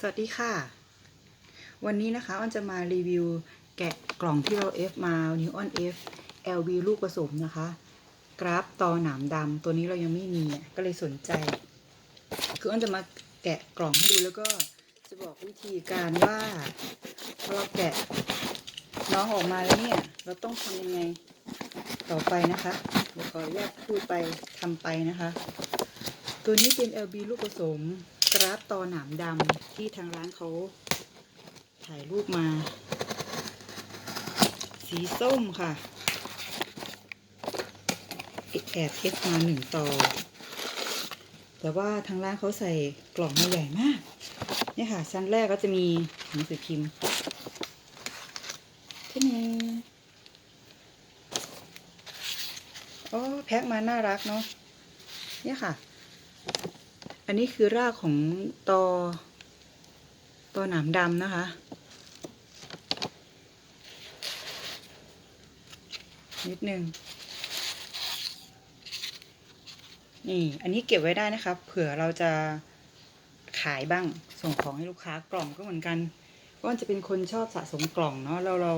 สวัสดีค่ะ วันนี้นะคะอ้อนจะมารีวิวแกะกล่องที่เรา F มา New On F LV ลูกผสมนะคะ กราฟตอหนามดำตัวนี้เรายังไม่มีก็เลยสนใจ คืออ้อนจะมาแกะกล่องให้ดูแล้วก็จะบอกวิธีการว่าพอเราแกะน้องออกมาแล้วเนี่ย เราต้องทำยังไงต่อไปนะคะเดี๋ยวขออนุญาตพูดไปทำไปนะคะ ตัวนี้เป็น LB ลูกผสม กราฟตอหนามดำที่ทางร้านเขาถ่ายรูปมา สีส้มค่ะแอบเอฟมาหนึ่งต่อ แต่ว่าทางร้านเขาใส่กล่องมาใหญ่มาก เนี่ยค่ะ ชั้นแรกก็จะมีหนังสือพิมพ์ที่นี่โอ้แพ็คมาน่ารักเนาะเนี่ยค่ะ อันนี้คือรากของตอตอหนามดำนะคะ นิดนึงนี่ อันนี้เก็บไว้ได้นะครับ เผื่อเราจะขายบ้าง ส่งของให้ลูกค้ากล่องก็เหมือนกันเพราะว่าจะเป็นคนชอบสะสมกล่องเนาะแล้วเรา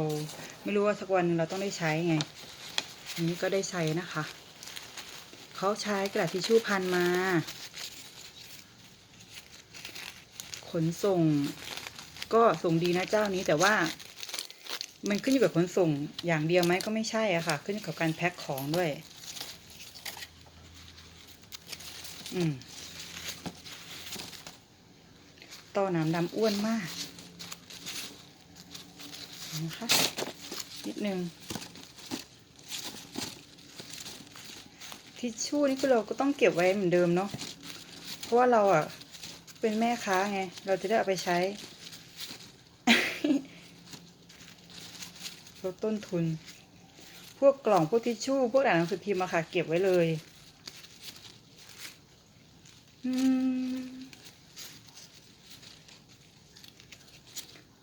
ไม่รู้ว่าสักวันเราต้องได้ใช้ไง อันนี้ก็ได้ใช้นะคะ เขาใช้กระดาษทิชชู่พันมา ขนส่ง ก็ส่งดีนะเจ้านี้แต่ว่า มันขึ้นอยู่กับขนส่งอย่างเดียวไหมก็ไม่ใช่อะค่ะ ขึ้นอยู่กับการแพ็คของด้วย อืมต่อน้ำดำอ้วนมากนะคะนิดนึงทิชชู่นี่คือเราก็ต้องเก็บไว้เหมือนเดิมเนาะเพราะว่าเราอะ เป็นแม่ค้าไง เราจะได้เอาไปใช้ ลดต้นทุน พวกกล่องพวกทิชชู่ พวกอ่านหนังสือพิมพ์อะค่ะ เก็บไว้เลยอืม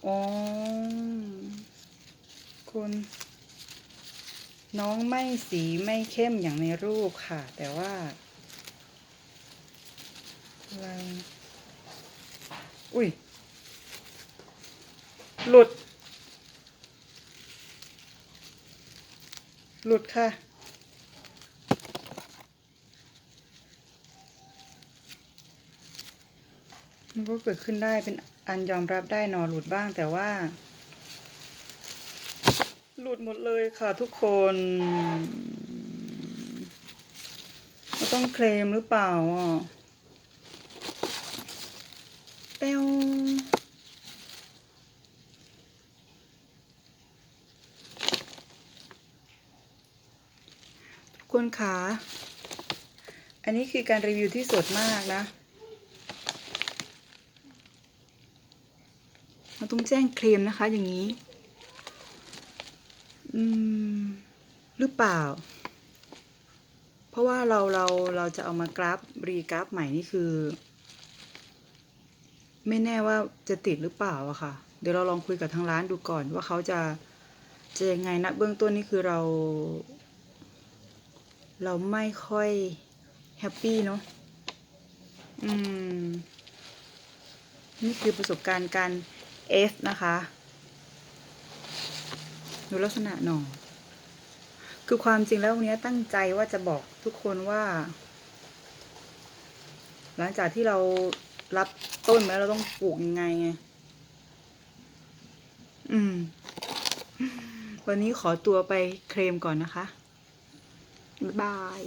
อ๋อคุณน้องไม่สีไม่เข้มอย่างในรูปค่ะ แต่ว่าอะไร อุ้ย หลุด หลุดค่ะ มันก็เกิดขึ้นได้เป็นอันยอมรับได้นอหลุดบ้างแต่ว่า หลุดหมดเลยค่ะทุกคนต้องเคลมหรือเปล่าอะ เปวทุกคนคะอันนี้คือการรีวิวที่สดมากนะ เราต้องแจ้งเคลมนะคะอย่างนี้ อืม หรือเปล่า เพราะว่าเราเราเราจะเอามากราฟรีกราฟใหม่นี่คือ ไม่แน่ว่าจะติดหรือเปล่าอะค่ะ เดี๋ยวเราลองคุยกับทางร้านดูก่อนว่าเขาจะจะยังไงนะเบื้องต้นนี่คือเรา เราไม่ค่อยแฮปปี้เนาะอืม นี่คือประสบการณ์การ F นะคะดูลักษณะหน่อคือความจริงแล้ววันนี้ตั้งใจว่าจะบอกทุกคนว่า หลังจากที่เรา รับต้นไหมเราต้องปลูกยังไงไง อืม วันนี้ขอตัวไปเคลมก่อนนะคะ บ๊ายบาย